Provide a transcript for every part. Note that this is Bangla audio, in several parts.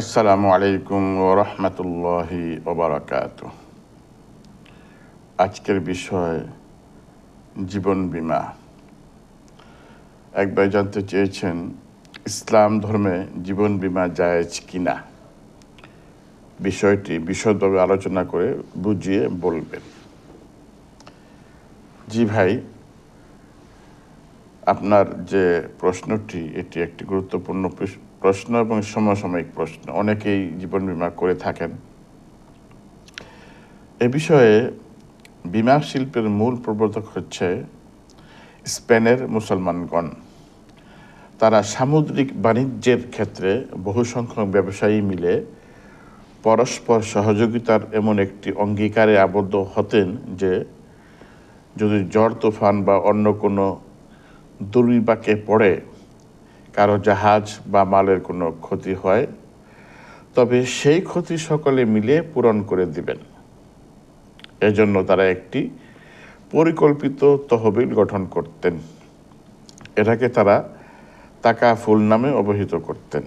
আসসালামু আলাইকুম রহমতুল্লাহি ওবরাকাত আজকের বিষয় জীবন বীমা। একবার জানতে চেয়েছেন, ইসলাম ধর্মে জীবন বীমা জায়েজ কিনা? বিষয়টি বিশদভাবে আলোচনা করে বুঝিয়ে বলবেন। জি ভাই, আপনার যে প্রশ্নটি, এটি একটি গুরুত্বপূর্ণ প্রশ্ন এবং সমসাময়িক প্রশ্ন। অনেকেই জীবন বিমা করে থাকেন। এ বিষয়ে বিমা শিল্পের মূল প্রবর্তক হচ্ছে স্পেনের মুসলমানগণ। তারা সামুদ্রিক বাণিজ্যের ক্ষেত্রে বহু সংখ্যক ব্যবসায়ী মিলে পরস্পর সহযোগিতার এমন একটি অঙ্গীকারে আবদ্ধ হতেন যে, যদি ঝড় তুফান বা অন্য কোনো দুর্বিপাকে পড়ে কারও জাহাজ বা মালের কোনো ক্ষতি হয়, তবে সেই ক্ষতি সকলে মিলে পূরণ করে দিবেন। এজন্য তারা একটি পরিকল্পিত তহবিল গঠন করতেন। এটাকে তারা তাকা ফুল নামে অবহিত করতেন।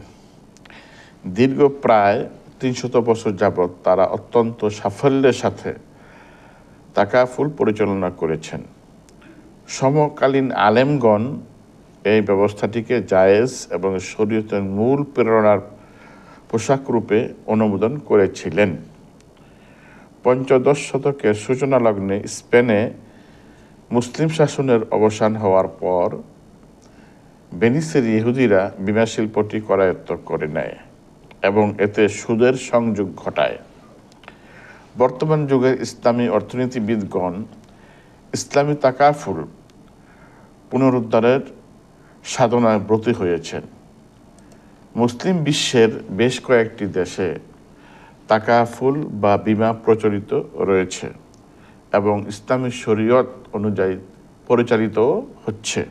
দীর্ঘ প্রায় তিনশত বছর যাবৎ তারা অত্যন্ত সাফল্যের সাথে তাকা ফুল পরিচালনা করেছেন। সমকালীন আলেমগণ এই ব্যবস্থাটিকে জায়েজ এবং শরীয়তের মূল প্রেরণার পোশাক রূপে অনুমোদন করেছিলেন। পঞ্চদশ শতকের সূচনা লগ্নে স্পেনে মুসলিম শাসনের অবসান হওয়ার পর বেনিসের ইহুদিরা বিমা শিল্পটি করায়ত্ত করে নেয় এবং এতে সুদের সংযোগ ঘটায়। বর্তমান যুগের ইসলামী অর্থনীতিবিদগণ ইসলামী তাকাফুল পুনরুদ্ধারের সাধনায় ব্রতী হয়েছেন। মুসলিম বিশ্বের বেশ কয়েকটি দেশে তাকাফুল বা বিমা প্রচলিত রয়েছে এবং ইসলামী শরীয়ত অনুযায়ী পরিচালিত হচ্ছে।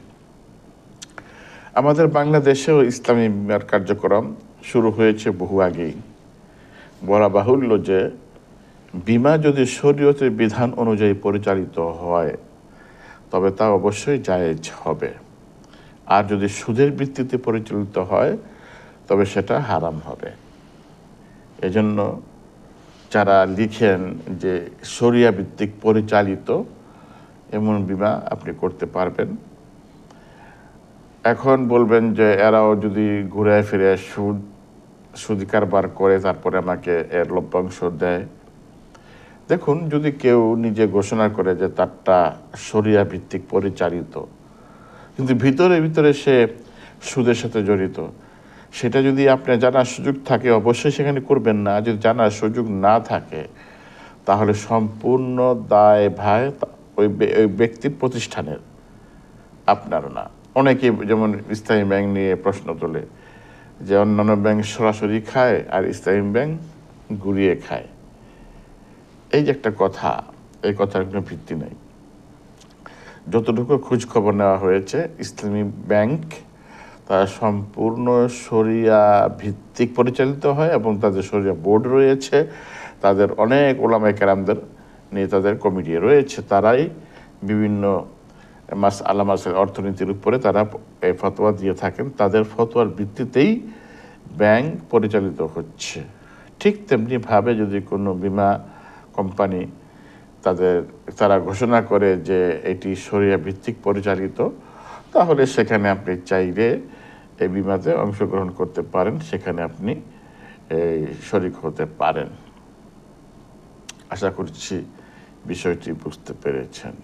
আমাদের বাংলাদেশেও ইসলামী বিমার কার্যক্রম শুরু হয়েছে বহু আগেই। বলা বাহুল্য যে বিমা যদি শরীয়তের বিধান অনুযায়ী পরিচালিত হয়, তবে তা অবশ্যই জায়েজ হবে। আর যদি সুদের ভিত্তিতে পরিচালিত হয়, তবে সেটা হারাম হবে। এজন্য যারা লিখেন যে শরিয়া ভিত্তিক পরিচালিত, এমন বিমা আপনি করতে পারবেন। এখন বলবেন যে এরাও যদি ঘুরে ফিরে সুদ, সুদি কারবার করে, তারপরে আমাকে এর লভ্যাংশ দেয়। দেখুন, যদি কেউ নিজে ঘোষণা করে যে তারটা শরিয়া ভিত্তিক পরিচালিত কিন্তু ভিতরে ভিতরে সে সুদের সাথে জড়িত। সেটা যদি আপনার জানার সুযোগ থাকে, অবশ্যই সেখানে করবেন না। যদি জানার সুযোগ না থাকে, তাহলে সম্পূর্ণ দায় ভাই ওই ওই ব্যক্তির প্রতিষ্ঠানের। আপনার না। অনেকে যেমন ইসলামী ব্যাংক নিয়ে প্রশ্ন তোলে যে, অন্যান্য ব্যাংক সরাসরি খায় আর ইসলামী ব্যাংক ঘুরিয়ে খায়। এই যে একটা কথা, এই কথার কোনো ভিত্তি নেই। যতটুকু খোঁজ খবর নেওয়া হয়েছে, ইসলামী ব্যাংক তারা সম্পূর্ণ শরিয়া ভিত্তিক পরিচালিত হয় এবং তাদের শরিয়া বোর্ড রয়েছে। তাদের অনেক ওলামাই কেরামদের নিয়ে তাদের কমিটি রয়েছে। তারাই বিভিন্ন মাস আলামাসের অর্থনীতির উপরে তারা এই ফতোয়া দিয়ে থাকেন। তাদের ফতোয়ার ভিত্তিতেই ব্যাংক পরিচালিত হচ্ছে। ঠিক তেমনিভাবে যদি কোনো বিমা কোম্পানি তাদের, তারা ঘোষণা করে যে এটি শরিয়া ভিত্তিক পরিচালিত, তাহলে সেখানে আপনি চাইলে এই বিমাতে অংশগ্রহণ করতে পারেন, সেখানে আপনি এই শরিক হতে পারেন। আশা করছি বিষয়টি বুঝতে পেরেছেন।